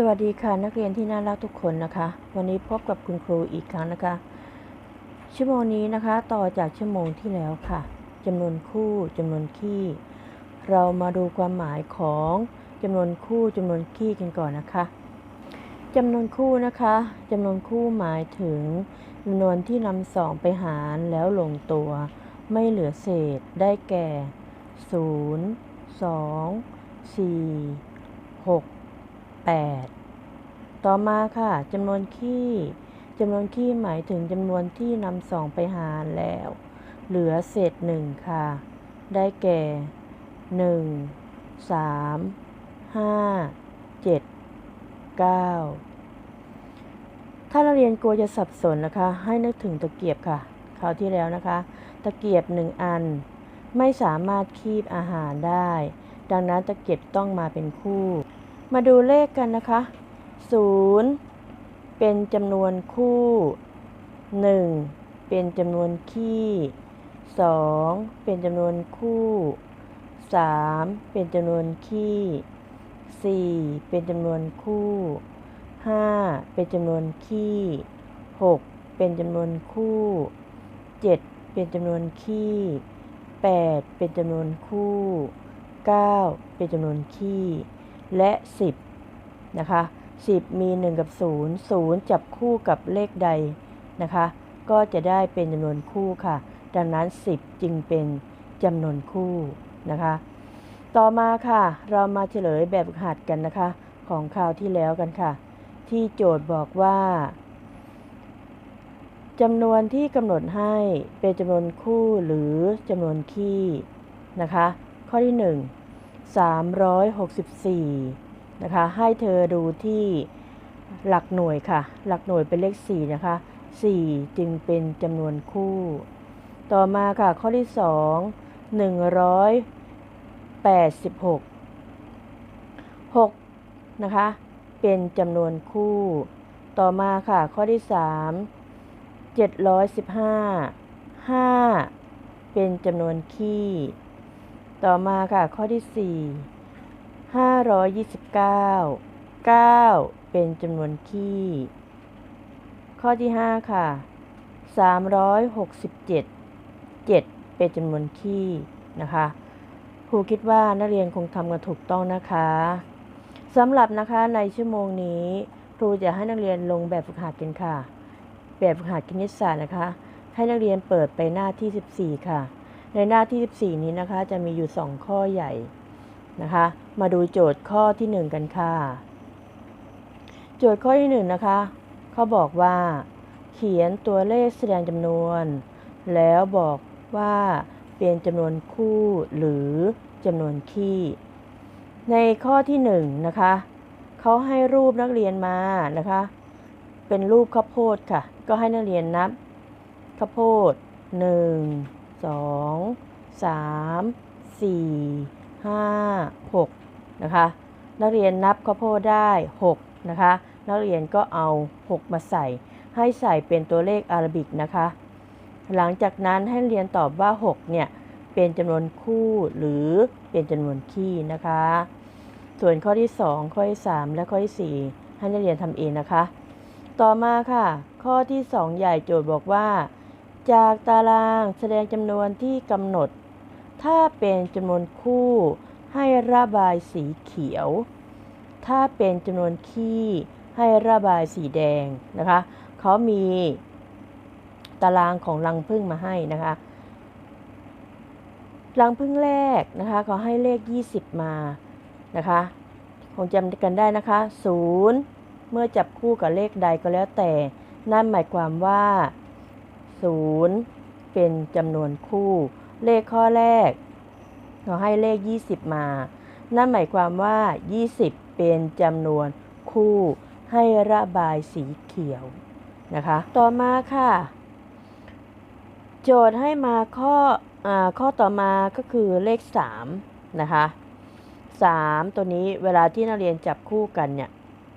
สวัสดีค่ะนักเรียนที่น่ารักทุกคนนะคะ วันนี้พบกับคุณครูอีกครั้งนะคะ ชั่วโมงนี้นะคะต่อจากชั่วโมงที่แล้วค่ะจำนวนคู่จำนวนคี่เรามาดูความหมายของจำนวนคู่จำนวนคี่กันก่อนนะคะจำนวนคู่นะคะจำนวนคู่หมายถึงจำนวนที่นำสองไปหารแล้วลงตัว ไม่เหลือเศษได้แก่ 0 2 4 6 8 ต่อมาค่ะจำนวนขี้จำนวนขี้หมายถึงจำนวนที่นำสองไปหารแล้ว เหลือเศษหนึ่งค่ะ ได้แก่ 1 3 5 7 9 ถ้าเราเรียนกลัวจะสับสนนะคะ ให้นึกถึงตะเกียบค่ะคราวที่แล้วนะคะ ตะเกียบหนึ่งอัน ไม่สามารถคีบอาหารได้ ดังนั้นตะเกียบต้องมาเป็นคู่ มาดูเลขกันนะคะ 0 เป็นจำนวนคู่ 1 เป็นจำนวนคี่ 2 เป็นจำนวนคู่ 3 เป็นจำนวนคี่ 4 เป็นจำนวนคู่ 5 เป็นจำนวนคี่ 6 เป็นจำนวนคู่ 7 เป็นจำนวนคี่ 8 เป็นจำนวนคู่ 9 เป็นจำนวนคี่ และ 10 นะคะ 10 มี 1 กับ 0 0 จับคู่กับเลขใดนะคะ ก็จะได้เป็นจำนวนคู่ค่ะ ดังนั้น 10 จึงเป็นจำนวนคู่นะคะ ต่อมาค่ะ เรามาเฉลยแบบหัดกันนะคะ ของคราวที่แล้วกันค่ะ ที่โจทย์บอกว่าจำนวนที่กำหนดให้เป็นจำนวนคู่หรือจำนวนคี่นะคะ ข้อที่ 1 364นะคะให้เธอดูที่หลักหน่วยค่ะ หลักหน่วยเป็นเลข4นะคะ4 จึงเป็นจำนวนคู่ ต่อมาค่ะข้อที่ 2 186 6นะคะเป็นจำนวนคู่ ต่อมาค่ะข้อที่ 3 715 5 เป็นจำนวนคี่ ต่อมาค่ะ ข้อที่ 4 529 9 เป็นจำนวนคี่ ข้อที่ 5 ค่ะ 367 7 เป็นจำนวนคี่นะคะครูคิดว่านักเรียนคงทำกันถูกต้องนะคะสำหรับนะคะในชั่วโมงนี้ ครูจะให้นักเรียนลงแบบฝึกหัดกันค่ะ แบบฝึกหัดคณิตศาสตร์นะคะ ให้นักเรียนเปิดไปหน้าที่ 14 ค่ะ ในหน้าที่ 14 นี้นะคะจะมีอยู่ 2 ข้อใหญ่นะคะ มาดูโจทย์ข้อที่ 1 กันค่ะ โจทย์ข้อที่ 1 นะคะเขาบอกว่า เขียนตัวเลขแสดงจำนวน แล้วบอกว่าเป็นจำนวนคู่หรือจำนวนคี่ ในข้อที่ 1 นะคะเขาให้รูปนักเรียนมานะคะ เป็นรูปข้าวโพดค่ะ ก็ให้นักเรียนนับข้าวโพด1 2 3 4 5 6นะคะนักเรียนนับข้าวโพดได้6นะคะนักเรียนก็เอา 6 มาใส่ ให้ใส่เป็นตัวเลขอารบิกนะคะ หลังจากนั้นให้เรียนตอบว่า 6 เนี่ย เป็นจำนวนคู่หรือเป็นจำนวนคี่นะคะ ส่วนข้อที่ 2 ข้อที่ 3 และข้อที่ 4 ให้นักเรียนทำเองนะคะ ต่อมาค่ะ ข้อที่ 2 ใหญ่โจทย์บอกว่า จากตารางแสดงจำนวนที่กำหนด ถ้าเป็นจำนวนคู่ให้ระบายสีเขียว ถ้าเป็นจำนวนคี่ให้ระบายสีแดงนะคะ เขามีตารางของรังพึ่งมาให้นะคะ รังพึ่งแรกนะคะเขาให้เลข 20 มานะคะ คงจำกันได้นะคะ 0 เมื่อจับคู่กับเลขใดก็แล้วแต่ นั่นหมายความว่า 0 เป็นจำนวนคู่ เลขข้อแรกเขาให้เลข 20 มา นั่นหมายความว่า 20 เป็นจำนวนคู่ ให้ระบายสีเขียวนะคะ ต่อมาค่ะ โจทย์ให้มาข้ออข้อต่อมาก็คือเลข 3 นะคะ 3 ตัวนี้เวลาที่นักเรียนจับคู่กันเนี่ย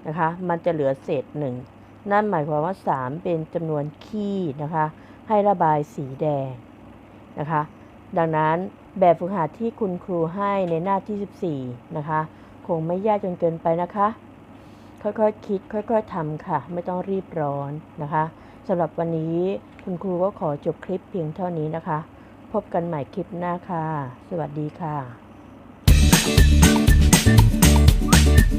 นะคะ มันจะเหลือเศษหนึ่งนั่นหมายความว่า 3 เป็นจำนวนคี่นะคะ ให้ระบายสีแดงนะคะ ดังนั้นแบบฝึกหัดที่คุณครูให้ในหน้าที่ 14 นะคะ คงไม่ยากจนเกินไปนะคะ ค่อยๆคคิด ค่อยๆทำค่ะ ไม่ต้องรีบร้อนนะคะสำหรับวันนี้คุณครูก็ขอจบคลิปเพียงเท่านี้นะคะ พบกันใหม่คลิปหน้าค่ะ สวัสดีค่ะ